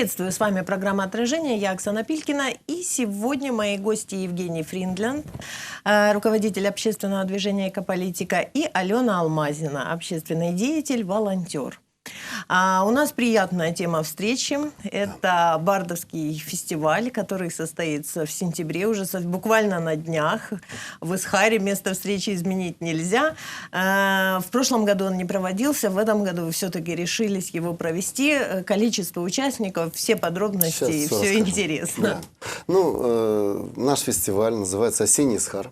Приветствую, с вами программа «Отражение», я Оксана Пилькина, и сегодня мои гости Евгений Фриндленд, э, руководитель общественного движения «Экополитика», и Алена Алмазина, общественный деятель, волонтер. А у нас приятная тема встречи. Это Бардовский фестиваль, который состоится в сентябре, уже буквально на днях. В Исхаре место встречи изменить нельзя. А, В прошлом году он не проводился, в этом году вы все-таки решились его провести. Э, Количество участников, все подробности, Сейчас все расскажу. интересно. Да. Ну, э, наш фестиваль называется «Осенний Исхар».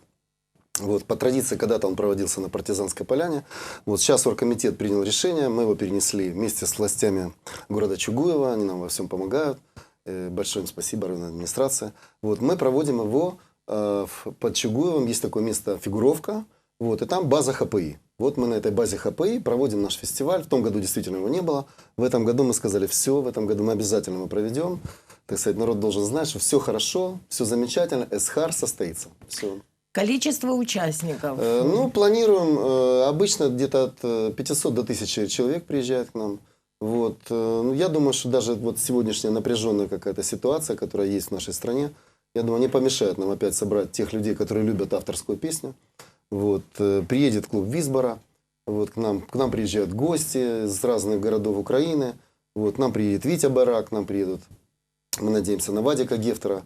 Вот, по традиции, когда-то он проводился на Партизанской поляне. Вот сейчас оргкомитет принял решение, мы его перенесли вместе с властями города Чугуева, они нам во всем помогают. Э, Большое им спасибо, районная администрация. Вот, мы проводим его э, под Чугуевым, есть такое место «Фигуровка», вот, и там база ХПИ. Вот мы на этой базе ХПИ проводим наш фестиваль. В том году действительно его не было. В этом году мы сказали, все, в этом году мы обязательно его проведем. Так сказать, народ должен знать, что все хорошо, все замечательно, Эсхар состоится. Все. Количество участников. Э, ну, планируем, э, обычно где-то от э, 500 до 1000 человек приезжает к нам. Вот. э, ну, я думаю, что даже вот сегодняшняя напряженная какая-то ситуация, которая есть в нашей стране, я думаю, не помешает нам опять собрать тех людей, которые любят авторскую песню. Вот. э, Приедет клуб Визбора, вот, к, нам, к нам приезжают гости из разных городов Украины. Вот, к нам приедет Витя Барак, к нам приедут, мы надеемся, на Вадика Гефтера.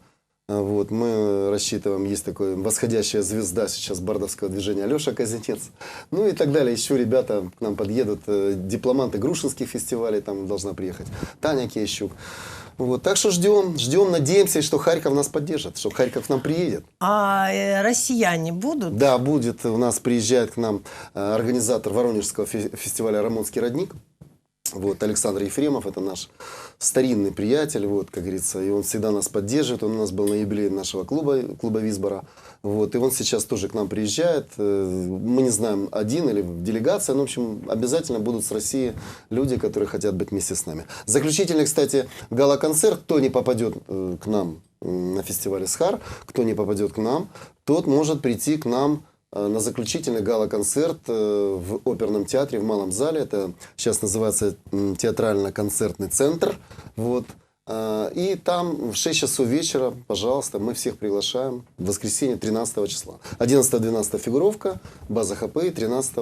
А, Вот, мы рассчитываем, есть такой восходящая звезда сейчас бардовского движения Алеша Казинец. Ну и так далее. Еще ребята к нам подъедут, э, дипломанты грушинских фестивалей там должна приехать, Таня Кещук. Вот, так что ждем, ждем, надеемся, что Харьков нас поддержит, что Харьков к нам приедет. А э, россияне будут? Да, будет. У нас приезжает к нам э, организатор Воронежского фе- фестиваля «Рамонский родник». Вот, Александр Ефремов, это наш старинный приятель, вот, как говорится, и он всегда нас поддерживает. Он у нас был на юбилее нашего клуба, клуба Визбора. Вот, и он сейчас тоже к нам приезжает. Э, Мы не знаем, один или делегация, но, в общем, обязательно будут с России люди, которые хотят быть вместе с нами. Заключительный, кстати, гала-концерт, кто не попадет э, к нам на фестивале «Схар», кто не попадет к нам, тот может прийти к нам на заключительный гала-концерт э, в оперном театре в Малом зале. Это сейчас называется театрально-концертный центр. Вот. Э, И там в 6 часов вечера, пожалуйста, мы всех приглашаем. В воскресенье 13 числа. 11-12 фигуровка, база ХП, 13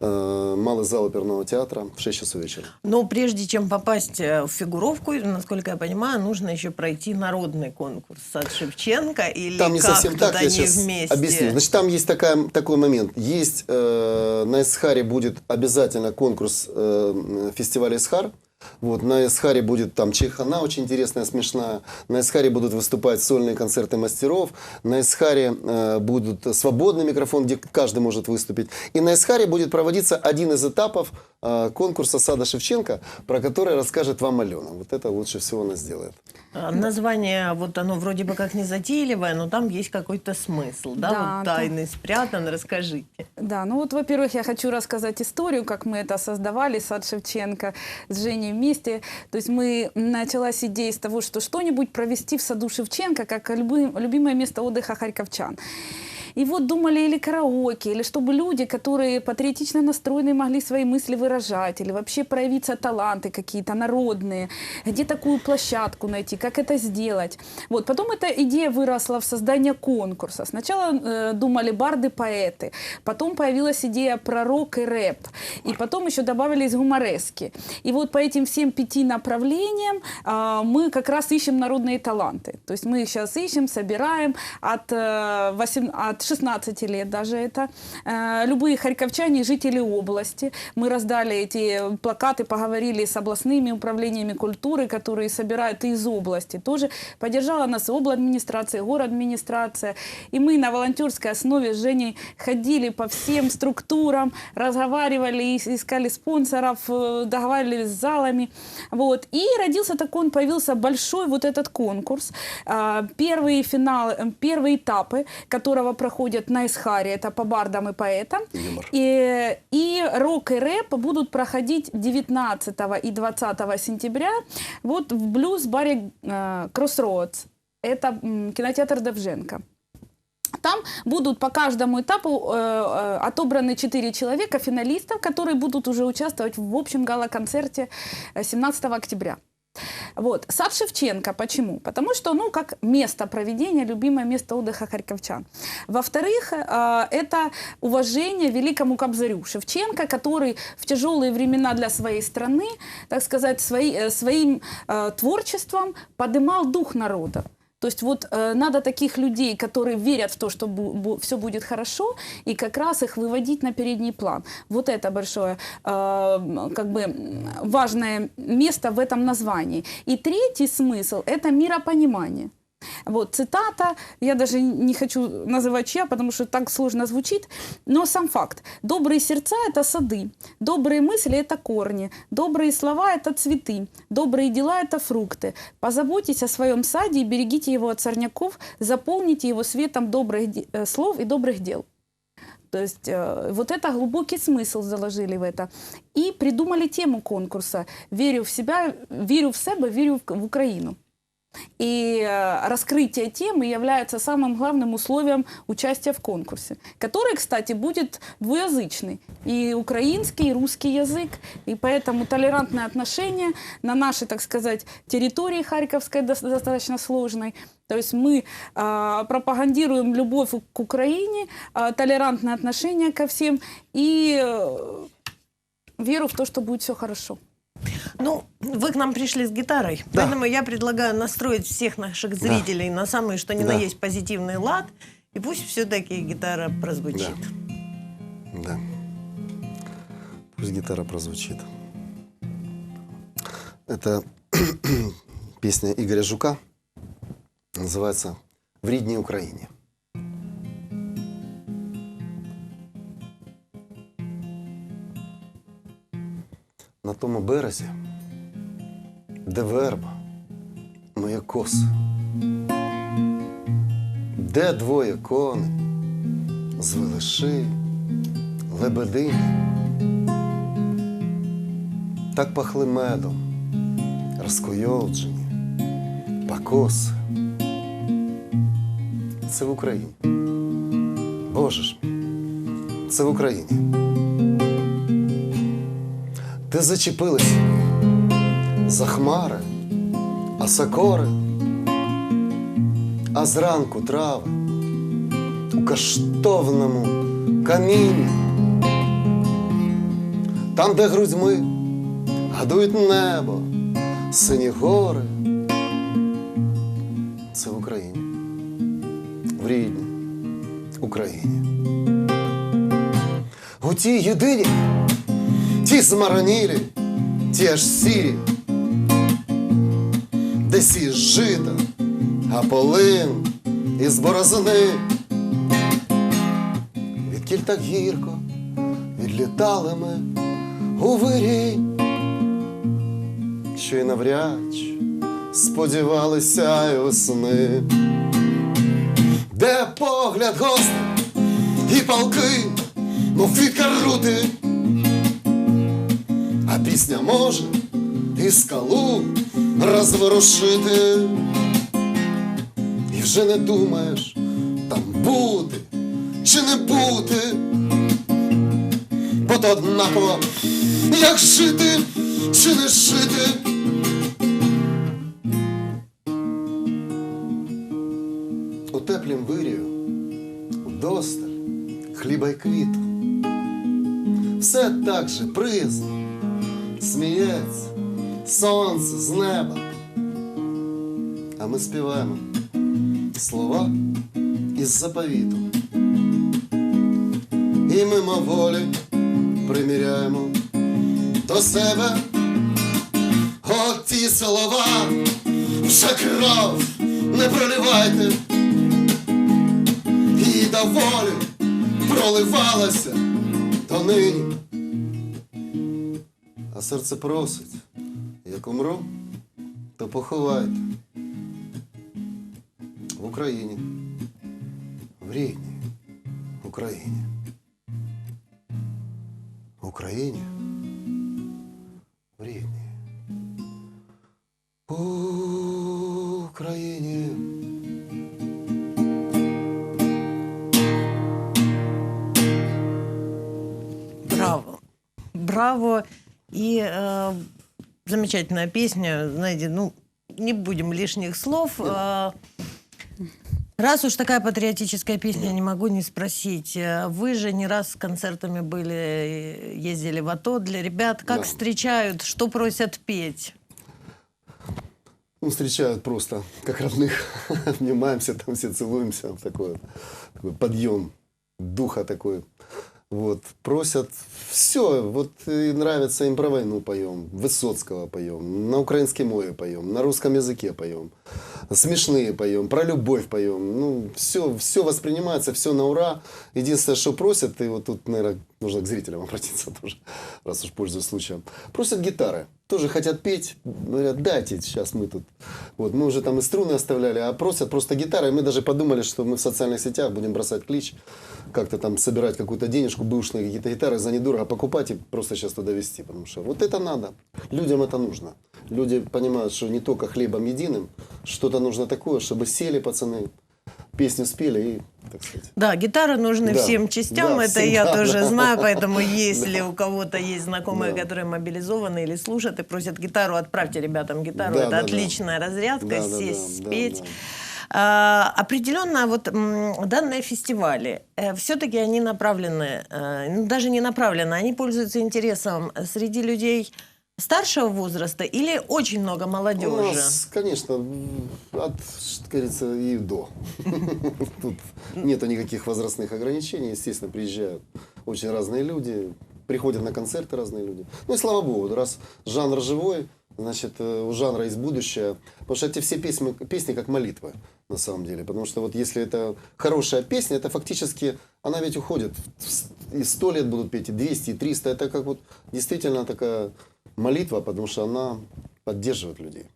э, малый зал оперного театра в 6 часов вечера. Но прежде чем попасть э, в фигуровку, насколько я понимаю, нужно еще пройти народный конкурс от Шевченко или Там не как совсем так, я сейчас вместе? объясню. Значит, там есть такая, такой момент. Есть э, на Эсхаре будет обязательно конкурс э, фестиваля Эсхар. Вот, на Эсхаре будет там Чехана, очень интересная, смешная. На Эсхаре будут выступать сольные концерты мастеров. На Эсхаре э, будут свободный микрофон, где каждый может выступить. И на Эсхаре будет проводиться один из этапов э, конкурса Сада Шевченко, про который расскажет вам Алена. Вот это лучше всего она сделает. А, Название, вот оно вроде бы как не затейливое, но там есть какой-то смысл, да? Да, вот да. тайный спрятан, расскажите. Да, ну вот, во-первых, я хочу рассказать историю, как мы это создавали, Сад Шевченко с Женей вместе. То есть мы началась идея с того, что что-нибудь провести в саду Шевченко, как любым- любимое место отдыха харьковчан. И вот думали или караоке, или чтобы люди, которые патриотично настроены, могли свои мысли выражать, или вообще проявиться таланты какие-то народные, где такую площадку найти, как это сделать. Вот. Потом эта идея выросла в создание конкурса. Сначала э, думали барды-поэты, потом появилась идея про рок и рэп, и потом еще добавились гуморески. И вот по этим всем пяти направлениям а, мы как раз ищем народные таланты. То есть мы их сейчас ищем, собираем от, э, восем- от 16 лет даже это. Э, любые харьковчане, жители области. Мы раздали эти плакаты, поговорили с областными управлениями культуры, которые собирают из области. Тоже поддержала нас и администрация, город администрация. И мы на волонтерской основе с Женей ходили по всем структурам, разговаривали, ис- искали спонсоров, э, договаривались с залами. Вот. И родился такой, он появился большой вот этот конкурс. А, Первый финал, э, первые этапы, которого проходят на Исхаре, это по бардам и поэтам. Юмор. И, и рок и рэп будут проходить 19 и 20 сентября вот в блюз-баре э, Crossroads. Это м, кинотеатр Довженко. Там будут по каждому этапу э, э, отобраны 4 человека, финалистов, которые будут уже участвовать в общем гала-концерте э, 17 октября. Вот. Сад Шевченко. Почему? Потому что, ну, как место проведения, любимое место отдыха харьковчан. Во-вторых, э, это уважение великому Кобзарю Шевченко, который в тяжелые времена для своей страны, так сказать, свои, э, своим э, творчеством подымал дух народа. То есть вот э, надо таких людей, которые верят в то, что все будет хорошо, и как раз их выводить на передний план. Вот это большое, э, как бы важное место в этом названии. И третий смысл – это миропонимание. Вот, цитата, я даже не хочу называть чья, потому что так сложно звучит, но сам факт. Добрые сердца – это сады, добрые мысли – это корни, добрые слова – это цветы, добрые дела – это фрукты. Позаботьтесь о своем саде и берегите его от сорняков, заполните его светом добрых э, слов и добрых дел. То есть э, вот это глубокий смысл заложили в это. И придумали тему конкурса «Верю в себя, верю в себя, верю в Украину». И э, раскрытие темы является самым главным условием участия в конкурсе, который, кстати, будет двуязычный. И украинский, и русский язык. И поэтому толерантное отношение на нашей, так сказать, территории Харьковской достаточно сложной. То есть мы э, пропагандируем любовь к Украине, э, толерантное отношение ко всем и э, веру в то, что будет все хорошо. Ну, вы к нам пришли с гитарой, да. поэтому я предлагаю настроить всех наших зрителей да. на самый что ни да. на есть позитивный лад, и пусть все-таки гитара прозвучит. Да. да. Пусть гитара прозвучит. Это песня Игоря Жука, называется «В рідній Украине. На тому березі, де верба, моя коса, де двоє коней, звели шиї, лебедині, так пахли медом, розкойовджені, покоси. Це в Україні. Боже ж, це в Україні. Ти зачепилась за хмари, а сокори, а зранку трави у каштовному камінні, там, де грудьми гадують небо, сині гори. Це в Україні, в рідній Україні. У тій єдиній Ті змаранілі, ті аж сірі, де сі жита, а полин із борозни. Відкіль так гірко відлітали ми у вирінь, що й навряд сподівалися й весни, де погляд гострий і палки, мов квітка рути пісня може і скалу розворушити, і вже не думаєш там бути чи не бути, бо то однаково, як жити чи не жити. У теплім вирію, удосталь, хліба й квіту. Все так же приязно сміється сонце з неба, а ми співаємо слова із заповіту. І мимоволі приміряємо до себе. Оті слова, вже кров не проливайте, і доволі проливалася до нині серце просить, як умру, то поховайте в Україні, в рідній Україні. В Україні, в рідній Україні. Браво! Браво! И э, замечательная песня, знаете, ну, не будем лишних слов. А, Раз уж такая патриотическая песня, не могу не спросить. э, Вы же не раз с концертами были, э, ездили в АТО для ребят. Как Да. встречают, что просят петь? Ну, встречают просто как родных. Обнимаемся, там все целуемся. Такой, такой подъем духа такой. Вот. Просят все. Вот и нравится им про войну поем. Высоцкого поем. На украинской мове поем. На русском языке поем. Смешные поем. Про любовь поем. Ну, все, все воспринимается, все на ура. Единственное, что просят, и вот тут, наверное, нужно к зрителям обратиться тоже, раз уж пользуюсь случаем. Просят гитары. Тоже хотят петь. Говорят, дайте, сейчас мы тут. Вот, мы уже там и струны оставляли, а просят просто гитары. И мы даже подумали, что мы в социальных сетях будем бросать клич, как-то там собирать какую-то денежку, бэушные какие-то гитары за недорого покупать и просто сейчас туда везти. Потому что вот это надо. Людям это нужно. Люди понимают, что не только хлебом единым, что-то нужно такое, чтобы сели пацаны, песню спели и, так сказать. Да, гитары нужны Да. всем частям, Да, это всегда, я тоже да. знаю, поэтому если у кого-то есть знакомые, Да. которые мобилизованы или слушают и просят гитару, отправьте ребятам гитару, Да, это да, да. отличная разрядка, Да, да, сесть, да, спеть. да, да. А, определенно, вот данные фестивали, все-таки они направлены, э, ну, даже не направлены, они пользуются интересом среди людей старшего возраста или очень много У молодежи? нас, конечно, от, как говорится, и до. Тут нету никаких возрастных ограничений. Естественно, приезжают очень разные люди, приходят на концерты разные люди. Ну и слава богу, раз жанр живой, значит, э, у жанра есть будущее. Потому что эти все песни, песни как молитвы, на самом деле. Потому что вот если это хорошая песня, это фактически, она ведь уходит. И сто лет будут петь, и 200, и 300. Это как вот действительно такая молитва, потому что она поддерживает людей.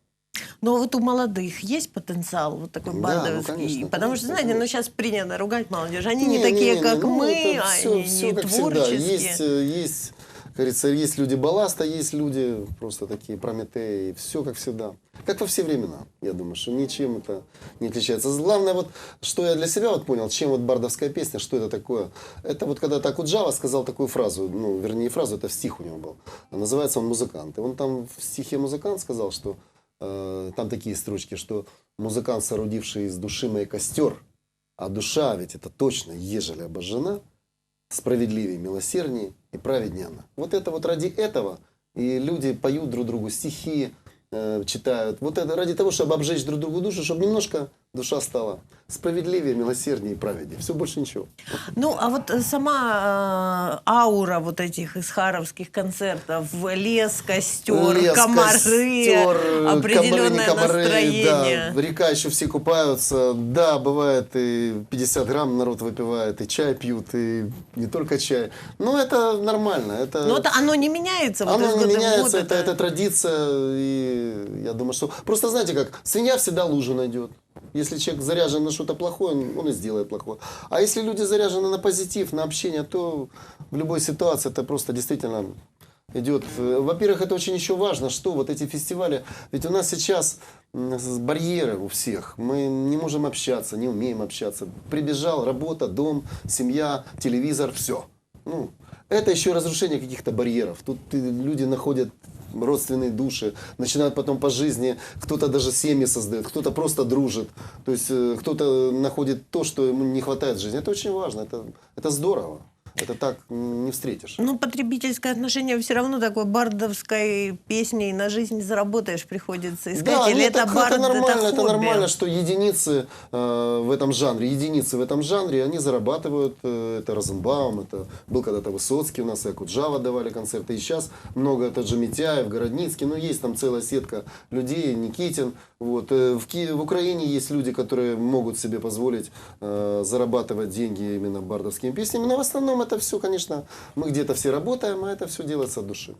Но вот у молодых есть потенциал вот такой Да, ну, конечно, Потому что, знаете, ну сейчас принято ругать молодежь. Они не, такие, как ну, мы, всё- они всё не как всегда. творческие. Есть, э, есть, как говорится, есть люди балласта, есть люди просто такие прометеи. Все как всегда. Как во все времена, я думаю, что ничем это не отличается. Главное, вот, что я для себя вот понял, чем вот бардовская песня, что это такое. Это вот когда Такуджава сказал такую фразу, ну, вернее, не фразу, это стих у него был. Называется он «Музыкант». И он там в стихе «Музыкант» сказал, что э, там такие строчки, что музыкант, соорудивший из души моей костер, а душа ведь это точно, ежели обожжена, справедливее, милосерднее и праведнее она. Вот это вот ради этого и люди поют друг другу стихи, э, читают. Вот это ради того, чтобы обжечь друг другу душу, чтобы немножко душа стала справедливее, милосерднее и праведнее. Все больше ничего. Ну, а вот э, сама э, аура вот этих исхаровских концертов, лес, костер, Лес, комары, костер, э, определенное комары, настроение. Да, река еще все купаются. Да, бывает и 50 грамм народ выпивает, и чай пьют, и не только чай. Но это нормально. Это... Но это оно не меняется. вот Оно не меняется, год это, это традиция, и я думаю, что... Просто знаете как, свинья всегда лужу найдет. Если человек заряжен на что-то плохое, он, он и сделает плохое. А если люди заряжены на позитив, на общение, то в любой ситуации это просто действительно идет. Во-первых, это очень еще важно, что вот эти фестивали, ведь у нас сейчас барьеры у всех. Мы не можем общаться, не умеем общаться. Прибежал, работа, дом, семья, телевизор, все. Ну, это еще разрушение каких-то барьеров. Тут люди находят родственные души, начинают потом по жизни, кто-то даже семьи создает, кто-то просто дружит, то есть э, кто-то находит то, что ему не хватает в жизни. Это очень важно, это, это здорово. Это так не встретишь. Ну, потребительское отношение все равно такой бардовской песней на жизнь заработаешь, приходится искать. Да, Или нет, это так бард, это нормально, это, хобби? нормально, что единицы э, в этом жанре, единицы в этом жанре, они зарабатывают. э, это Розенбаум, это был когда-то Высоцкий у нас, и Акуджава давали концерты. И сейчас много, это же Митяев, Городницкий, ну есть там целая сетка людей, Никитин. Вот. э, В, Ки- в Украине есть люди, которые могут себе позволить э, зарабатывать деньги именно бардовскими песнями. Но в основном это все, конечно, мы где-то все работаем, а это все делается от души.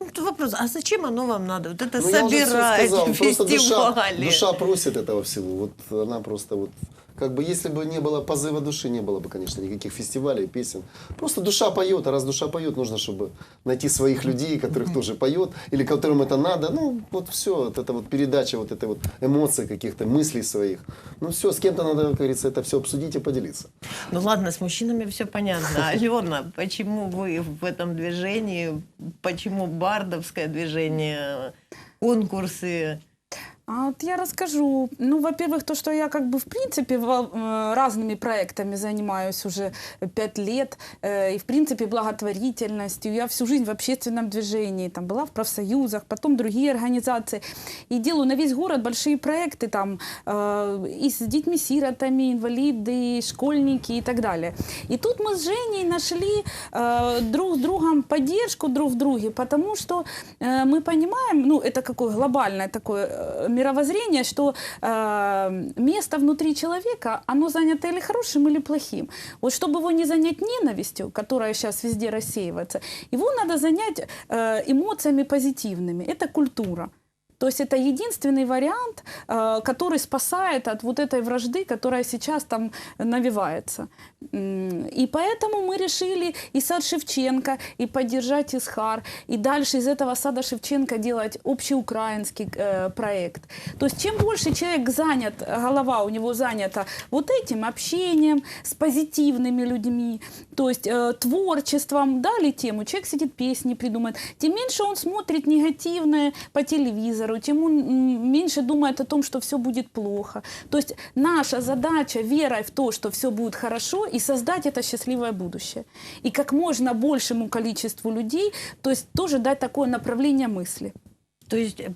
Ну, тут вопрос, а зачем оно вам надо? Вот это Ну, я уже собирать, сказал. Просто душа, фестивали. душа просит этого всего. Вот она просто вот... Как бы если бы не было позыва души, не было бы, конечно, никаких фестивалей, песен. Просто душа поет, а раз душа поет, нужно, чтобы найти своих людей, которых тоже поет, или которым это надо. Ну, вот все, вот это вот передача вот этой вот эмоций каких-то, мыслей своих. Ну все, с кем-то надо, как говорится, это все обсудить и поделиться. Ну ладно, с мужчинами все понятно. Алена, почему вы в этом движении? Почему бардовское движение? Конкурсы? А вот я расскажу. Ну, во-первых, то, что я как бы в принципе э, разными проектами занимаюсь уже пять лет, э, и в принципе благотворительностью. Я всю жизнь в общественном движении, там была в профсоюзах, потом другие организации. И делаю на весь город большие проекты там э, и с детьми-сиротами, инвалиды, школьники и так далее. И тут мы с Женей нашли э, друг с другом поддержку друг в друге, потому что э, мы понимаем, ну, это какое глобальное такое э, мировоззрение, что э, место внутри человека, оно занято или хорошим, или плохим. Вот чтобы его не занять ненавистью, которая сейчас везде рассеивается, его надо занять э, эмоциями позитивными. Это культура. То есть это единственный вариант, э, который спасает от вот этой вражды, которая сейчас там навивается. И поэтому мы решили и сад Шевченко, и поддержать Исхар, и дальше из этого сада Шевченко делать общеукраинский э, проект. То есть чем больше человек занят, голова у него занята вот этим общением с позитивными людьми, то есть э, творчеством, дали тему, человек сидит песни придумает, тем меньше он смотрит негативное по телевизору, тем он м, меньше думает о том, что все будет плохо. То есть наша задача верой в то, что все будет хорошо, и создать это счастливое будущее. И как можно большему количеству людей, то есть тоже дать такое направление мысли. То есть э,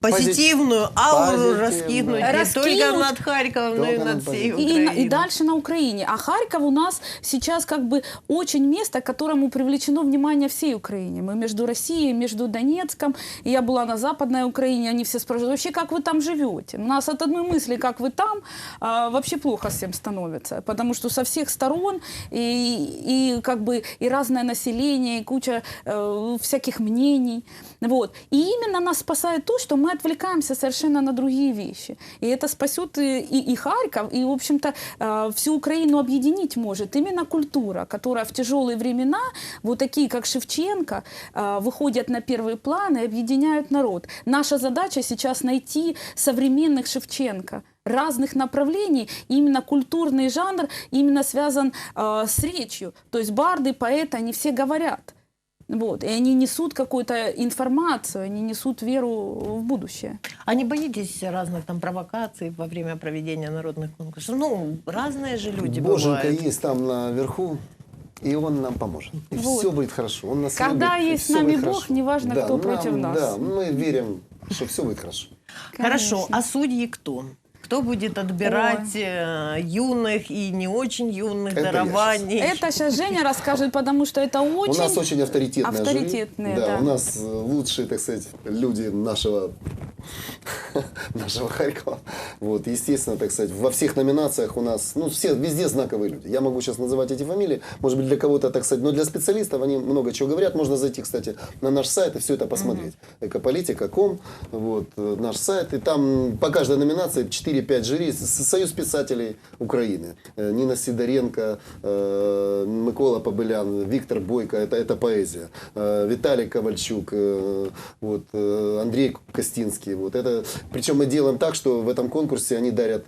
позитивную ауру Позитивную. раскинуть не Раскинуть. только над Харьковом, но и Только над над всей позитивной. И, на- Украиной. и дальше на Украине. А Харьков у нас сейчас как бы очень место, к которому привлечено внимание всей Украине. Мы между Россией, между Донецком. И я была на Западной Украине, они все спрашивают, вообще, как вы там живете? У нас от одной мысли, как вы там, а, вообще плохо всем становится. Потому что со всех сторон и, и как бы и разное население, и куча э, всяких мнений. Вот. И именно нас спасает то, что мы отвлекаемся совершенно на другие вещи. И это спасет и, и, и Харьков, и, в общем-то, э, всю Украину объединить может. Именно культура, которая в тяжелые времена, вот такие, как Шевченко, э, выходят на первый план и объединяют народ. Наша задача сейчас найти современных Шевченко разных направлений. Именно культурный жанр именно связан э, с речью. То есть барды, поэты, они все говорят. Вот. И они несут какую-то информацию, они несут веру в будущее. А не боитесь разных там провокаций во время проведения народных конкурсов? Ну, разные же люди Боженька бывают. есть там наверху, и он нам поможет. И Вот. все будет хорошо. Он нас Когда любит, есть с нами Бог, хорошо. неважно, кто нам- против нас. Да, мы верим, что все будет хорошо. Хорошо, Конечно. а судьи кто? Кто будет отбирать э, юных и не очень юных Это дарований? Это сейчас Женя расскажет, потому что это очень... у нас очень авторитетное авторитетные, жюри. да. у нас э, лучшие, так сказать, люди нашего, нашего Харькова. Вот, естественно, так сказать, во всех номинациях у нас, ну, все, везде знаковые люди. Я могу сейчас называть эти фамилии, может быть, для кого-то, так сказать, но для специалистов они много чего говорят. Можно зайти, кстати, на наш сайт и все это посмотреть. Экополитика.ком, вот, наш сайт, и там по каждой номинации 4-5 жюри, Союз писателей Украины, Э, Нина Сидоренко, э, Микола Побылян, Виктор Бойко, это, это поэзия, Э, Виталий Ковальчук, вот, Андрей Костинский. Вот, это, причем мы делаем так, что в этом конкурсе они дарят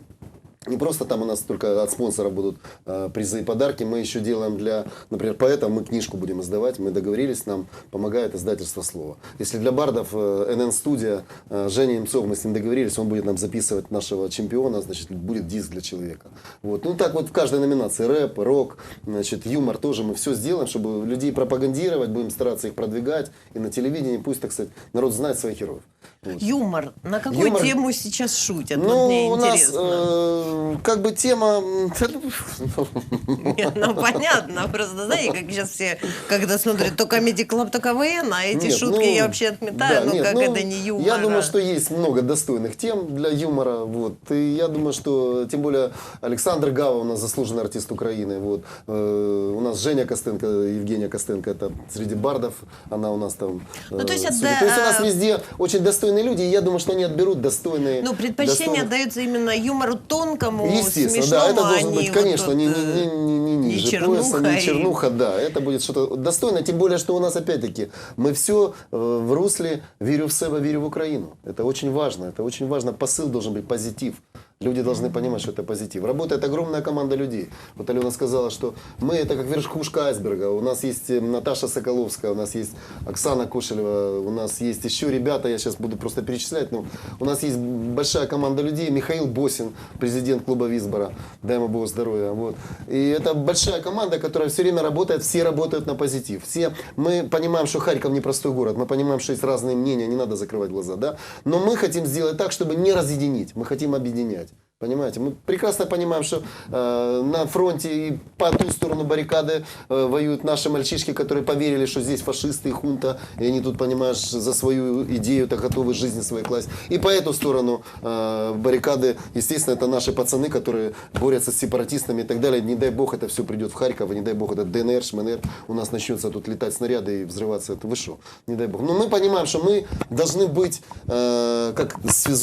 не просто там у нас только от спонсоров будут э, призы и подарки, мы еще делаем для, например, поэтов, мы книжку будем издавать, мы договорились, нам помогает издательство «Слово». Если для бардов э, НН-студия, э, Женя Немцов, мы с ним договорились, он будет нам записывать нашего чемпиона, значит, будет диск для человека. Вот. Ну так вот в каждой номинации, рэп, рок, значит, юмор тоже мы все сделаем, чтобы людей пропагандировать, будем стараться их продвигать, и на телевидении пусть, так сказать, народ знает своих героев. Вот. Юмор. На какую Юмор- тему сейчас шутят? Ну, вот мне у нас интересно. э, как бы тема... м, Нет, ну понятно, просто знаете, как сейчас все, когда смотрят то Comedy Club, то КВН, а эти Нет, шутки ну, я вообще отметаю, да, ну нет, как ну, это не юмор. Я думаю, а- что есть много достойных тем для юмора. Вот. И я думаю, что тем более Александр Гава у нас заслуженный артист Украины. Вот. Э, у нас Женя Костенко, Евгения Костенко, это среди бардов. Она у нас там... Ну, то есть э, это, судит. то есть у нас э, везде очень достойные люди. И я думаю, что они отберут достойные... Ну, предпочтение достойных- отдается именно юмору тонкому, Естественно, да, это а должен быть, вот конечно, тут, не, не, э, не, не, не ниже чернуха пояса, не и- чернуха, да, это будет что-то достойное, тем более, что у нас, опять-таки, мы все в русле «верю в себя, верю в Украину». Это очень важно, это очень важно, посыл должен быть позитив. Люди должны понимать, что это позитив. Работает огромная команда людей. Вот Алена сказала, что мы это как верхушка айсберга. У нас есть э, Наташа Соколовская, у нас есть Оксана Кошелева, у нас есть еще ребята, я сейчас буду просто перечислять, но у нас есть большая команда людей. Михаил Босин, президент клуба Визбора, дай ему Бог здоровья. Вот. И это большая команда, которая все время работает, все работают на позитив. Все, мы понимаем, что Харьков непростой город, мы понимаем, что есть разные мнения, не надо закрывать глаза, да? Но мы хотим сделать так, чтобы не разъединить, мы хотим объединять. Понимаете, мы прекрасно понимаем, что э, на фронте и по ту сторону баррикады э, воюют наши мальчишки, которые поверили, что здесь фашисты и хунта, и они тут, понимаешь, за свою идею так готовы жизни своей класть. И по эту сторону э, баррикады, естественно, это наши пацаны, которые борются с сепаратистами и так далее. Не дай бог это все придет в Харьков, и не дай бог это ДНР, ШМНР, у нас начнется тут летать снаряды и взрываться. Это вы что? Не дай бог. Но мы понимаем, что мы должны быть э, как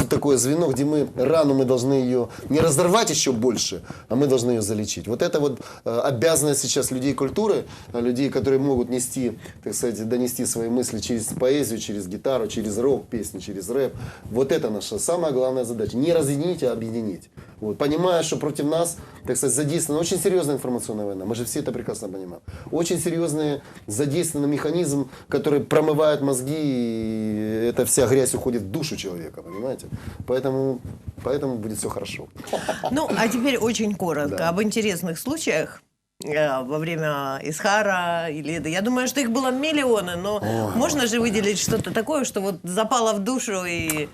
такое звено, где мы рану мы должны ее не разорвать еще больше, а мы должны ее залечить. Вот это вот э, обязанность сейчас людей культуры, э, людей, которые могут нести, так сказать, донести свои мысли через поэзию, через гитару, через рок, песни, через рэп. Вот это наша самая главная задача. Не разъединить, а объединить. Вот. Понимая, что против нас, так сказать, задействована очень серьезная информационная война. Мы же все это прекрасно понимаем. Очень серьезный задействованный механизм, который промывает мозги, и эта вся грязь уходит в душу человека, понимаете? Поэтому, поэтому будет все хорошо. Ну, а теперь очень коротко Да. об интересных случаях э, во время Исхара или это. Я думаю, что их было миллионы, но можно же выделить что-то такое, что вот запало в душу и...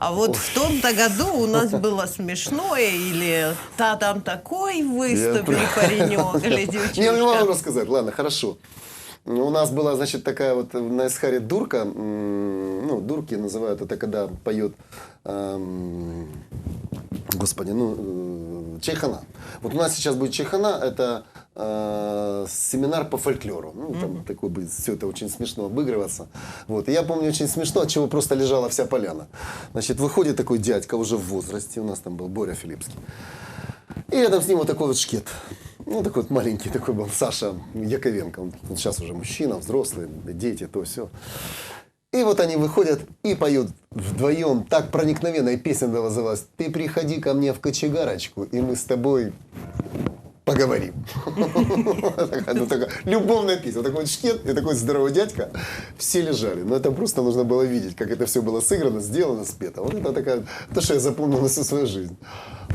А вот в том-то году у нас было смешное, или та там такой выступил паренек или Не, я не могу девчонка. рассказать. Ладно, хорошо. У нас была, значит, такая вот на Исхаре дурка. Ну, дурки называют это, когда поет, эм, господи, ну, э, чайхана. Вот у нас сейчас будет чайхана, это э, семинар по фольклору. Ну, там такой будет, все это очень смешно обыгрываться. Вот. И я помню очень смешно, от чего просто лежала вся поляна. Значит, выходит такой дядька уже в возрасте, у нас там был Боря Филипский. И рядом с ним вот такой вот шкет. Ну, такой вот маленький такой был Саша Яковенко. Он, он сейчас уже мужчина, взрослый, дети, то все. И вот они выходят и поют вдвоем. Так проникновенно. И песня называлась «Ты приходи ко мне в кочегарочку, и мы с тобой поговорим». Ну, Любовная песня. Такой шкет и такой здоровый дядька. Все лежали. Но это просто нужно было видеть, как это все было сыграно, сделано, спето. Вот это такая, то, что я запомнил на всю свою жизнь.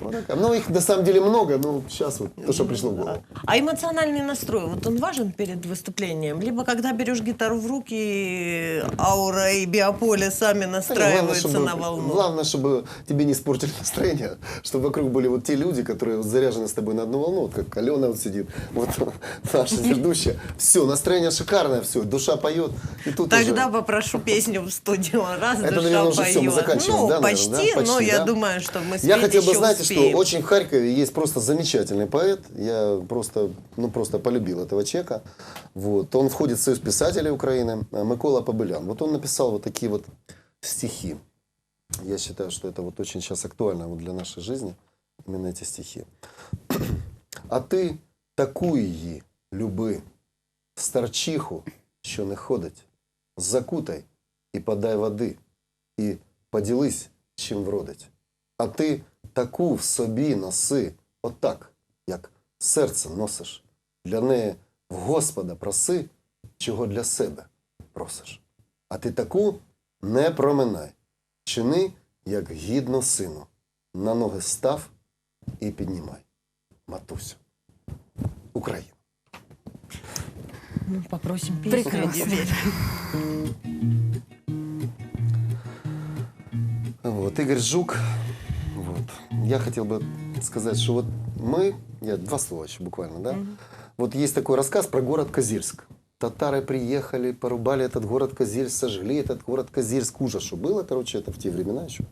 Вот такая. Ну, их на самом деле много, но сейчас вот то, что пришло в голову. А эмоциональный настрой, вот он важен перед выступлением? Либо когда берешь гитару в руки, аура и биополе сами настраиваются чтобы, на волну? главное, чтобы тебе не испортили настроение, чтобы вокруг были вот те люди, которые вот заряжены с тобой на одну волну, вот как Алена вот сидит, вот наша ведущая. Все, настроение шикарное, все, душа поет. И тут Тогда уже... попрошу песню в студию. Раз Это, душа наверное, уже поет. все, мы заканчиваем, ну, да, наверное, почти, да? но Почти, я да? думаю, что мы Я хотел бы, еще знаете, успеем. что очень в Харькове есть просто замечательный поэт. Я просто, ну, просто полюбил этого чека. Вот. Он входит в Союз писателей Украины, э, Микола Побылян. Вот он написал вот такие вот стихи. Я считаю, что это вот очень сейчас актуально вот для нашей жизни, именно эти стихи. А ти таку її люби, старчиху, що не ходить, закутай і подай води, і поділись, чим вродить. А ти таку в собі носи, отак, як серце носиш. Для неї в Господа проси, чого для себе просиш. А ти таку не проминай. Чини, як гідно сину. На ноги став і піднімай. Матусю. Україна. Ну, попросим песню. Прекрасно. Вот, Игорь Жук. Я хотел бы сказать, что вот мы, я два слова еще буквально, да? Вот есть такой рассказ про город Козельск. Татары приехали, порубали этот город Козельск, сожгли этот город Козельск. Ужас, что было, короче, это в те времена еще.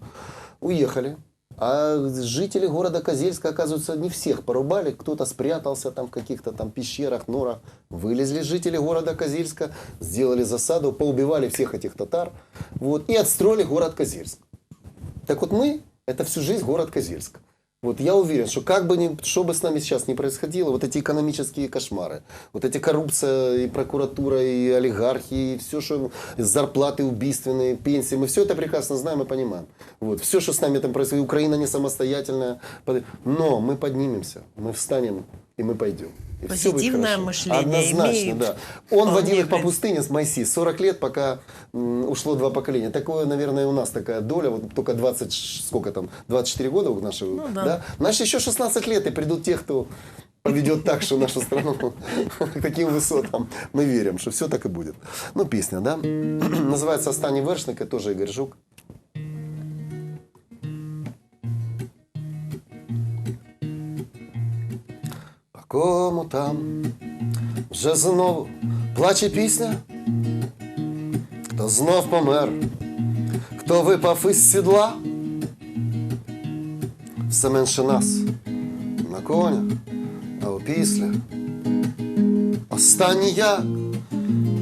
Уехали. А жители города Козельска, оказывается, не всех порубали. Кто-то спрятался там в каких-то там пещерах, норах. Вылезли жители города Козельска, сделали засаду, поубивали всех этих татар. Вот, и отстроили город Козельск. Так вот мы, это всю жизнь город Козельск. Вот я уверен, что как бы ни, что бы с нами сейчас ни происходило, вот эти экономические кошмары, вот эти коррупция и прокуратура, и олигархи, и все, что зарплаты убийственные, пенсии, мы все это прекрасно знаем и понимаем. Вот, все, что с нами там происходит, Украина не самостоятельная, но мы поднимемся, мы встанем и мы пойдем. И Позитивное мышление Однозначно, имеет да. Он водил их по пустыне с Моисеем 40 лет, пока ушло два поколения. Такое, наверное, у нас такая доля, вот только 20, ш- сколько там, 24 года у нашего, Ну да. да? Значит, еще 16 лет и придут те, кто поведет так, что нашу страну к таким высотам. Мы верим, что все так и будет. Ну, песня, да? Называется «Останній вершник», и тоже Игорь Жук. Кому там? Вже знову плаче пісня, хто знов помер, хто випав із сідла, все менше нас на конях, а опісля останній як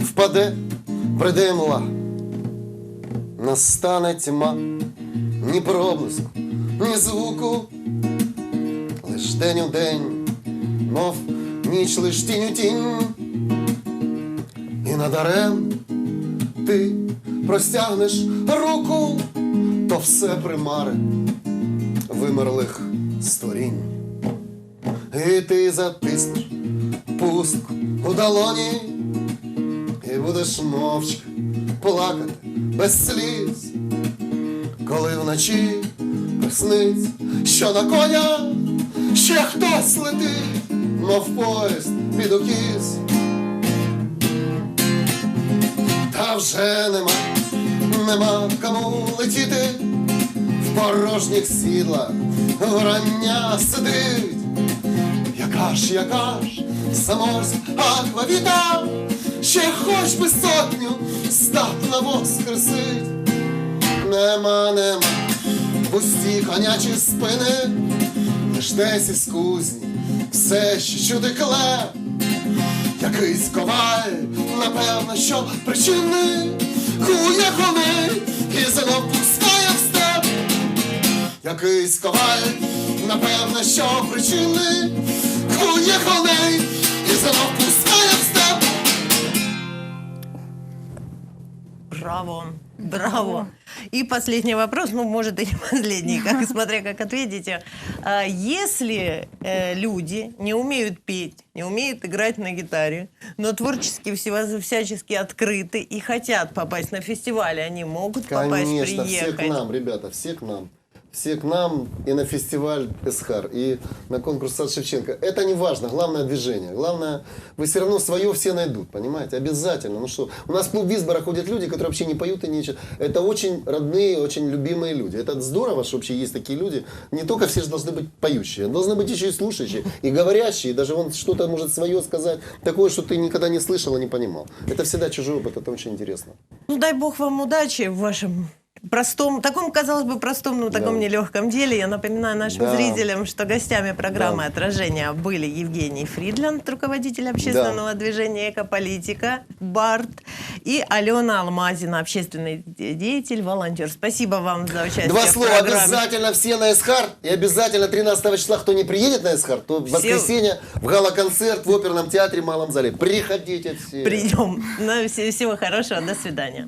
впаде, прийде мла, настане тьма, ні проблиску, ні звуку, лиш день у день, мов ніч лиш тінь у тінь, і надарем ти простягнеш руку, то все примари вимерлих створінь. І ти затиснеш пустку у долоні, і будеш мовчки плакати без сліз, коли вночі присниться, що на коня ще хтось летить, мов поїзд під укіс. Та вже нема, нема кому летіти, в порожніх сідлах врання сидить. Яка ж, яка ж заморська аквавіта, ще хоч би сотню здатна воскресить. Нема, нема, пусті конячі спини, лиш десь із кузні все ще чути клеп. Якийсь коваль, напевно, що причини хує коли і зело пускає в степ. Якийсь коваль, напевно, що причини хує коней і зело пускає Браво, браво. И последний вопрос, ну, может, и не последний, как, смотря как ответите. А Если э, люди не умеют петь, не умеют играть на гитаре, но творчески всево- всячески открыты и хотят попасть на фестиваль, они могут попасть, Конечно, все приехать? к нам, ребята, все к нам. Все к нам и на фестиваль Эсхар, и на конкурс Сад Шевченко. Это не важно, главное движение. Главное, вы все равно свое все найдут, понимаете? Обязательно. Ну что, у нас в клуб Визбора ходят люди, которые вообще не поют и ничего. Это очень родные, очень любимые люди. Это здорово, что вообще есть такие люди. Не только все же должны быть поющие, должны быть еще и слушающие, и говорящие. Даже он что-то может свое сказать, такое, что ты никогда не слышал и не понимал. Это всегда чужой опыт, это очень интересно. Ну, дай бог вам удачи в вашем простом, таком, казалось бы, простом, но таком Да. нелегком деле. Я напоминаю нашим Да. зрителям, что гостями программы Да. «Отражение» были Евгений Фридленд, руководитель общественного движения «Экополитика», БАРТ, и Алена Алмазина, общественный де- деятель, волонтер. Спасибо вам за участие Два слова. программе. Обязательно все на Эсхар. И обязательно 13 числа, кто не приедет на Эсхар, то в Все- воскресенье в гала-концерт в оперном театре в Малом зале. Приходите все. Придем. Ну, все- всего хорошего. До свидания.